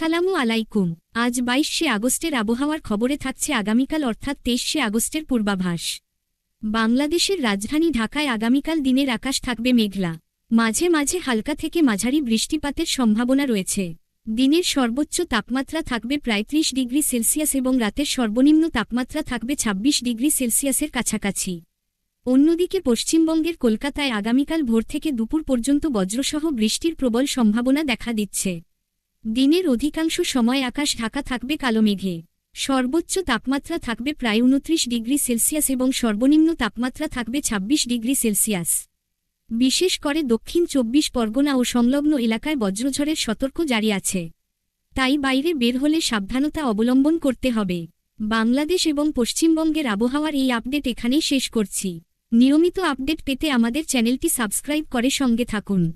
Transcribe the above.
আসসালামু আলাইকুম। আজ বাইশে আগস্টের আবহাওয়ার খবরে থাকছে আগামীকাল অর্থাৎ তেইশে আগস্টের পূর্বাভাস। বাংলাদেশের রাজধানী ঢাকায় আগামীকাল দিনের আকাশ থাকবে মেঘলা। মাঝে মাঝে হালকা থেকে মাঝারি বৃষ্টিপাতের সম্ভাবনা রয়েছে। দিনের সর্বোচ্চ তাপমাত্রা থাকবে প্রায় ত্রিশ ডিগ্রি সেলসিয়াস এবং রাতের সর্বনিম্ন তাপমাত্রা থাকবে ২৬ ডিগ্রি সেলসিয়াসের কাছাকাছি। অন্যদিকে পশ্চিমবঙ্গের কলকাতায় আগামীকাল ভোর থেকে দুপুর পর্যন্ত বজ্রসহ বৃষ্টির প্রবল সম্ভাবনা দেখা দিচ্ছে। দিনের অধিকাংশ সময় আকাশ ঢাকা থাকবে কালো মেঘে। সর্বোচ্চ তাপমাত্রা থাকবে প্রায় উনত্রিশ ডিগ্রি সেলসিয়াস এবং সর্বনিম্ন তাপমাত্রা থাকবে ২৬ ডিগ্রি সেলসিয়াস। বিশেষ করে দক্ষিণ চব্বিশ পরগনা ও সংলগ্ন এলাকায় বজ্রঝড়ের সতর্ক জারি আছে। তাই বাইরে বের হলে সাবধানতা অবলম্বন করতে হবে। বাংলাদেশ এবং পশ্চিমবঙ্গের আবহাওয়ার এই আপডেট এখানেই শেষ করছি। নিয়মিত আপডেট পেতে আমাদের চ্যানেলটি সাবস্ক্রাইব করে সঙ্গে থাকুন।